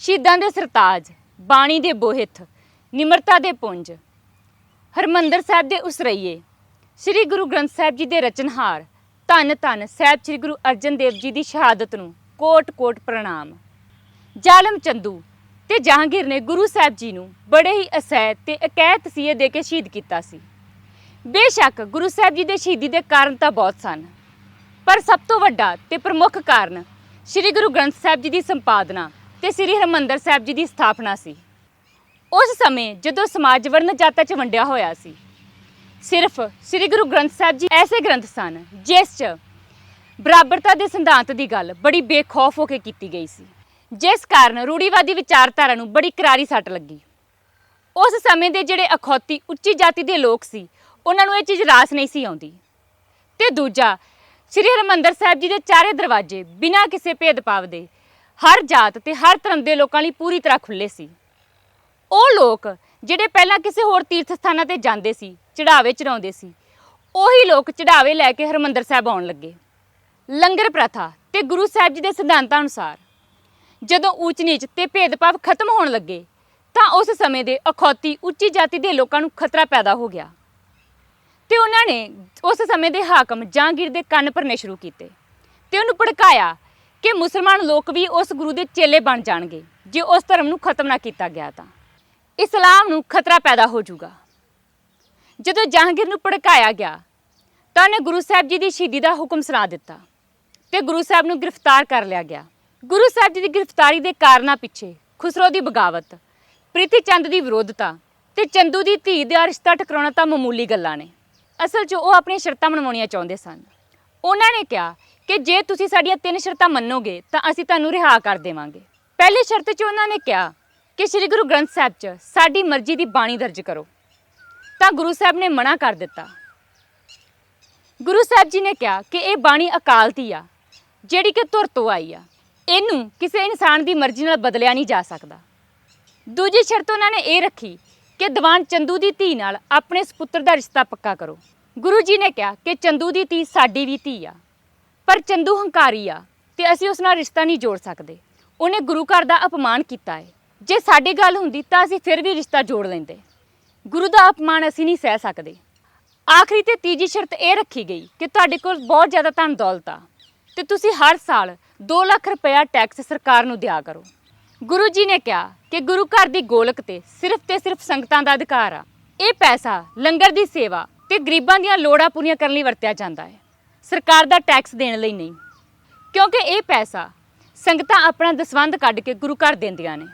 ਸ਼ਹੀਦਾਂ ਦੇ ਸਰਤਾਜ, ਬਾਣੀ ਦੇ ਬੋਹਿਥ ਨਿਮਰਤਾ ਦੇ ਪੁੰਜ। ਹਰਮੰਦਰ ਸਾਹਿਬ ਦੇ ਉਸਰਈਏ, ਸ੍ਰੀ ਗੁਰੂ ਗ੍ਰੰਥ ਸਾਹਿਬ ਜੀ ਦੇ ਰਚਨਹਾਰ, ਧੰਨ ਧੰਨ ਸਾਹਿਬ ਸ੍ਰੀ ਗੁਰੂ ਅਰਜਨ ਦੇਵ ਜੀ ਦੀ ਸ਼ਹਾਦਤ ਨੂੰ ਕੋਟ-ਕੋਟ ਪ੍ਰਣਾਮ। ਜ਼ਾਲਮ ਚੰਦੂ ਤੇ ਜਹਾਂਗੀਰ ਨੇ ਗੁਰੂ ਸਾਹਿਬ ਜੀ ਨੂੰ ਬੜੇ ਹੀ ਅਸਹਿ ਤੇ ਅਕੈਤ ਤਸੀਹੇ ਦੇ ਕੇ ਸ਼ਹੀਦ ਕੀਤਾ ਸੀ। ਬੇਸ਼ੱਕ ਗੁਰੂ ਸਾਹਿਬ ਜੀ ਦੇ ਸ਼ਹੀਦੀ ਦੇ ਕਾਰਨ ਤਾਂ ਬਹੁਤ ਸਨ, ਪਰ ਸਭ ਤੋਂ ਵੱਡਾ ਤੇ ਪ੍ਰਮੁੱਖ ਕਾਰਨ ਸ੍ਰੀ ਗੁਰੂ ਗ੍ਰੰਥ ਸਾਹਿਬ ਜੀ ਦੀ ਸੰਪਾਦਨਾ ਤੇ ਸ੍ਰੀ ਹਰਮੰਦਰ ਸਾਹਿਬ ਜੀ ਦੀ ਸਥਾਪਨਾ ਸੀ। ਉਸ ਸਮੇਂ ਜਦੋਂ ਸਮਾਜ ਵਰਨ ਜਾਤਾਂ 'ਚ ਵੰਡਿਆ ਹੋਇਆ ਸੀ, ਸਿਰਫ ਸ੍ਰੀ ਗੁਰੂ ਗ੍ਰੰਥ ਸਾਹਿਬ ਜੀ ਐਸੇ ਗ੍ਰੰਥ ਸਨ ਜਿਸ 'ਚ ਬਰਾਬਰਤਾ ਦੇ ਸਿਧਾਂਤ ਦੀ ਗੱਲ ਬੜੀ ਬੇਖੌਫ ਹੋ ਕੇ ਕੀਤੀ ਗਈ ਸੀ। ਜਿਸ ਕਾਰਨ ਰੂੜੀਵਾਦੀ ਵਿਚਾਰਧਾਰਾ ਨੂੰ ਬੜੀ ਕਰਾਰੀ ਸੱਟ ਲੱਗੀ। ਉਸ ਸਮੇਂ ਦੇ ਜਿਹੜੇ ਅਖੌਤੀ ਉੱਚੀ ਜਾਤੀ ਦੇ ਲੋਕ ਸੀ, ਉਹਨਾਂ ਨੂੰ ਇਹ ਚੀਜ਼ ਰਾਸ ਨਹੀਂ ਸੀ ਆਉਂਦੀ। ਤੇ ਦੂਜਾ, ਸ੍ਰੀ ਹਰਮੰਦਰ ਸਾਹਿਬ ਜੀ ਦੇ ਚਾਰੇ ਦਰਵਾਜ਼ੇ ਬਿਨਾਂ ਕਿਸੇ ਭੇਦਭਾਵ ਦੇ ਹਰ ਜਾਤ ਤੇ ਹਰ ਧਰਮ ਦੇ ਲੋਕਾਂ ਲਈ ਪੂਰੀ ਤਰ੍ਹਾਂ ਖੁੱਲੇ ਸੀ। ਉਹ ਲੋਕ ਜਿਹੜੇ ਪਹਿਲਾਂ ਕਿਸੇ ਹੋਰ ਤੀਰਥ ਸਥਾਨਾਂ ਤੇ ਜਾਂਦੇ ਸੀ ਚੜਾਵੇ ਚੜਾਉਂਦੇ ਸੀ, ਉਹੀ ਲੋਕ ਚੜਾਵੇ ਲੈ ਕੇ ਹਰਮੰਦਰ ਸਾਹਿਬ ਆਉਣ ਲੱਗੇ। ਲੰਗਰ ਪ੍ਰਥਾ ਤੇ ਗੁਰੂ ਸਾਹਿਬ ਜੀ ਦੇ ਸਿਧਾਂਤਾਂ ਅਨੁਸਾਰ ਜਦੋਂ ਊਚ ਨੀਚ ਤੇ ਭੇਦਭਾਵ ਖਤਮ ਹੋਣ ਲੱਗੇ, ਤਾਂ ਉਸ ਸਮੇਂ ਦੇ ਅਖੌਤੀ ਉੱਚੀ ਜਾਤੀ ਦੇ ਲੋਕਾਂ ਨੂੰ ਖਤਰਾ ਪੈਦਾ ਹੋ ਗਿਆ। ਤੇ ਉਹਨਾਂ ਨੇ ਉਸ ਸਮੇਂ ਦੇ ਹਾਕਮ ਜਹਾਂਗੀਰ ਦੇ ਕੰਨ ਭਰਨੇ ਸ਼ੁਰੂ ਕੀਤੇ ਤੇ ਉਹਨੂੰ ਭੜਕਾਇਆ ਕਿ ਮੁਸਲਮਾਨ ਲੋਕ ਵੀ ਉਸ ਗੁਰੂ ਦੇ ਚੇਲੇ ਬਣ ਜਾਣਗੇ, ਜੇ ਉਸ ਧਰਮ ਨੂੰ ਖਤਮ ਨਾ ਕੀਤਾ ਗਿਆ ਤਾਂ। ਇਸਲਾਮ ਨੂੰ ਖਤਰਾ ਪੈਦਾ ਹੋ ਜਾਊਗਾ। ਜਦੋਂ ਜਹਾਂਗੀਰ ਨੂੰ ਭੜਕਾਇਆ ਗਿਆ, ਤਾਂ ਉਹਨੇ ਗੁਰੂ ਸਾਹਿਬ ਜੀ ਦੀ ਸ਼ਹੀਦੀ ਦਾ ਹੁਕਮ ਸੁਣਾ ਦਿੱਤਾ ਤੇ ਗੁਰੂ ਸਾਹਿਬ ਨੂੰ ਗ੍ਰਿਫਤਾਰ ਕਰ ਲਿਆ ਗਿਆ। ਗੁਰੂ ਸਾਹਿਬ ਜੀ ਦੀ ਗ੍ਰਿਫਤਾਰੀ ਦੇ ਕਾਰਨਾਂ ਪਿੱਛੇ ਖੁਸਰੋ ਦੀ ਬਗਾਵਤ, ਪ੍ਰੀਤੀ ਚੰਦ ਦੀ ਵਿਰੋਧਤਾ ਤੇ ਚੰਦੂ ਦੀ ਧੀ ਦਾ ਰਿਸ਼ਤਾ ਟਕਰਾਉਣਾ ਤਾਂ ਮਾਮੂਲੀ ਗੱਲਾਂ ਨੇ। ਅਸਲ 'ਚ ਉਹ ਆਪਣੀਆਂ ਸ਼ਰਤਾਂ ਮਨਵਾਉਣੀਆਂ ਚਾਹੁੰਦੇ ਸਨ। ਉਹਨਾਂ ਨੇ ਕਿਹਾ ਕਿ ਜੇ ਤੁਸੀਂ ਸਾਡੀਆਂ ਤਿੰਨ ਸ਼ਰਤਾਂ ਮੰਨੋਗੇ, ਤਾਂ ਅਸੀਂ ਤੁਹਾਨੂੰ ਰਿਹਾ ਕਰ ਦੇਵਾਂਗੇ। ਪਹਿਲੀ ਸ਼ਰਤ 'ਚ ਉਹਨਾਂ ਨੇ ਕਿਹਾ ਕਿ ਸ੍ਰੀ ਗੁਰੂ ਗ੍ਰੰਥ ਸਾਹਿਬ 'ਚ ਸਾਡੀ ਮਰਜ਼ੀ ਦੀ ਬਾਣੀ ਦਰਜ ਕਰੋ। ਤਾਂ ਗੁਰੂ ਸਾਹਿਬ ਨੇ ਮਨਾ ਕਰ ਦਿੱਤਾ। ਗੁਰੂ ਸਾਹਿਬ ਜੀ ਨੇ ਕਿਹਾ ਕਿ ਇਹ ਬਾਣੀ ਅਕਾਲ ਦੀ ਆ, ਜਿਹੜੀ ਕਿ ਧੁਰ ਤੋਂ ਆਈ ਆ। ਇਹਨੂੰ ਕਿਸੇ ਇਨਸਾਨ ਦੀ ਮਰਜ਼ੀ ਨਾਲ ਬਦਲਿਆ ਨਹੀਂ ਜਾ ਸਕਦਾ। ਦੂਜੀ ਸ਼ਰਤ ਉਹਨਾਂ ਨੇ ਇਹ ਰੱਖੀ ਕਿ ਦੀਵਾਨ ਚੰਦੂ ਦੀ ਧੀ ਨਾਲ ਆਪਣੇ ਸੁਪੁੱਤਰ ਦਾ ਰਿਸ਼ਤਾ ਪੱਕਾ ਕਰੋ। ਗੁਰੂ ਜੀ ਨੇ ਕਿਹਾ ਕਿ ਚੰਦੂ ਦੀ ਧੀ ਸਾਡੀ ਵੀ ਧੀ ਆ। ਪਰ ਚੰਦੂ ਹੰਕਾਰੀ ਆ ਤੇ ਅਸੀਂ ਉਸ ਨਾਲ ਰਿਸ਼ਤਾ ਨਹੀਂ ਜੋੜ ਸਕਦੇ। ਉਹਨੇ ਗੁਰੂ ਘਰ ਦਾ ਅਪਮਾਨ ਕੀਤਾ ਹੈ ਜੇ ਸਾਡੀ ਗੱਲ ਹੁੰਦੀ ਤਾਂ ਅਸੀਂ ਫਿਰ ਵੀ ਰਿਸ਼ਤਾ ਜੋੜ ਲੈਂਦੇ। ਗੁਰੂ ਦਾ ਅਪਮਾਨ ਅਸੀਂ ਨਹੀਂ ਸਹਿ ਸਕਦੇ। ਆਖਰੀ ਤੇ ਤੀਜੀ ਸ਼ਰਤ ਇਹ ਰੱਖੀ ਗਈ ਕਿ ਤੁਹਾਡੇ ਕੋਲ ਬਹੁਤ ਜ਼ਿਆਦਾ ਧਨ ਦੌਲਤ ਆ ਤੇ ਤੁਸੀਂ ਹਰ ਸਾਲ 2 ਲੱਖ ਰੁਪਇਆ ਟੈਕਸ ਸਰਕਾਰ ਨੂੰ ਦਿਆ ਕਰੋ। ਗੁਰੂ ਜੀ ਨੇ ਕਿਹਾ ਕਿ ਗੁਰੂ ਘਰ ਦੀ ਗੋਲਕ ਤੇ ਸਿਰਫ ਤੇ ਸਿਰਫ ਸੰਗਤਾਂ ਦਾ ਅਧਿਕਾਰ ਆ। ਇਹ ਪੈਸਾ ਲੰਗਰ ਦੀ ਸੇਵਾ ਤੇ ਗਰੀਬਾਂ ਦੀਆਂ ਲੋੜਾਂ ਪੂਰੀਆਂ ਕਰਨ ਲਈ ਵਰਤਿਆ ਜਾਂਦਾ ਹੈ। ਸਰਕਾਰ ਦਾ ਟੈਕਸ ਦੇਣ ਲਈ ਨਹੀਂ। ਕਿਉਂਕਿ ਇਹ ਪੈਸਾ ਸੰਗਤਾਂ ਆਪਣਾ ਦਸਵੰਧ ਕੱਢ ਕੇ ਗੁਰੂ ਘਰ ਦਿੰਦੀਆਂ ਨੇ।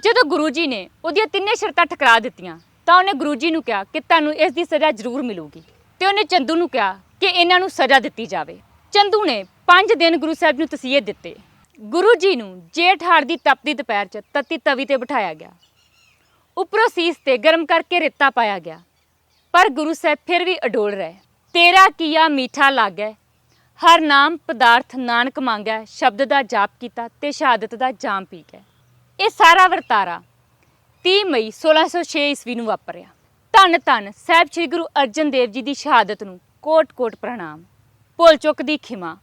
ਜਦੋਂ ਗੁਰੂ ਜੀ ਨੇ ਉਹਦੀਆਂ ਤਿੰਨੇ ਸ਼ਰਤਾਂ ਠਕਰਾ ਦਿੱਤੀਆਂ, ਤਾਂ ਉਹਨੇ ਗੁਰੂ ਜੀ ਨੂੰ ਕਿਹਾ ਕਿ ਤੁਹਾਨੂੰ ਇਸ ਦੀ ਸਜ਼ਾ ਜ਼ਰੂਰ ਮਿਲੂਗੀ। ਤੇ ਉਹਨੇ ਚੰਦੂ ਨੂੰ ਕਿਹਾ ਕਿ ਇਹਨਾਂ ਨੂੰ ਸਜ਼ਾ ਦਿੱਤੀ ਜਾਵੇ। ਚੰਦੂ ਨੇ 5 ਦਿਨ ਗੁਰੂ ਸਾਹਿਬ ਨੂੰ ਤਸੀਹੇ ਦਿੱਤੇ। ਗੁਰੂ ਜੀ ਨੂੰ ਜੇਠ ਹਾੜ ਦੀ ਤਪਦੀ ਦੁਪਹਿਰ 'ਚ ਤਤੀ ਤਵੀ ਤੇ ਬਿਠਾਇਆ ਗਿਆ। ਉੱਪਰੋਂ ਸੀਸ ਤੇ ਗਰਮ ਕਰਕੇ ਰੇਤਾ ਪਾਇਆ ਗਿਆ। ਪਰ ਗੁਰੂ ਸਾਹਿਬ ਫਿਰ ਵੀ ਅਡੋਲ ਰਹੇ। ਤੇਰਾ ਕੀਆ ਮੀਠਾ ਲੱਗੈ? ਹਰ ਨਾਮ ਪਦਾਰਥ ਨਾਨਕ ਮੰਗੈ, ਸ਼ਬਦ ਦਾ ਜਾਪ ਕੀਤਾ ਤੇ ਸ਼ਹਾਦਤ ਦਾ ਜਾਮ ਪੀ ਗਿਆ ਇਹ ਸਾਰਾ ਵਰਤਾਰਾ 30 ਮਈ 1606 ਈਸਵੀ ਨੂੰ ਵਾਪਰਿਆ। ਧੰਨ ਧੰਨ ਸਾਹਿਬ ਸ੍ਰੀ ਗੁਰੂ ਅਰਜਨ ਦੇਵ ਜੀ ਦੀ ਸ਼ਹਾਦਤ ਨੂੰ ਕੋਟ-ਕੋਟ ਪ੍ਰਣਾਮ। ਭੁੱਲ ਚੁੱਕ ਦੀ ਖਿਮਾ।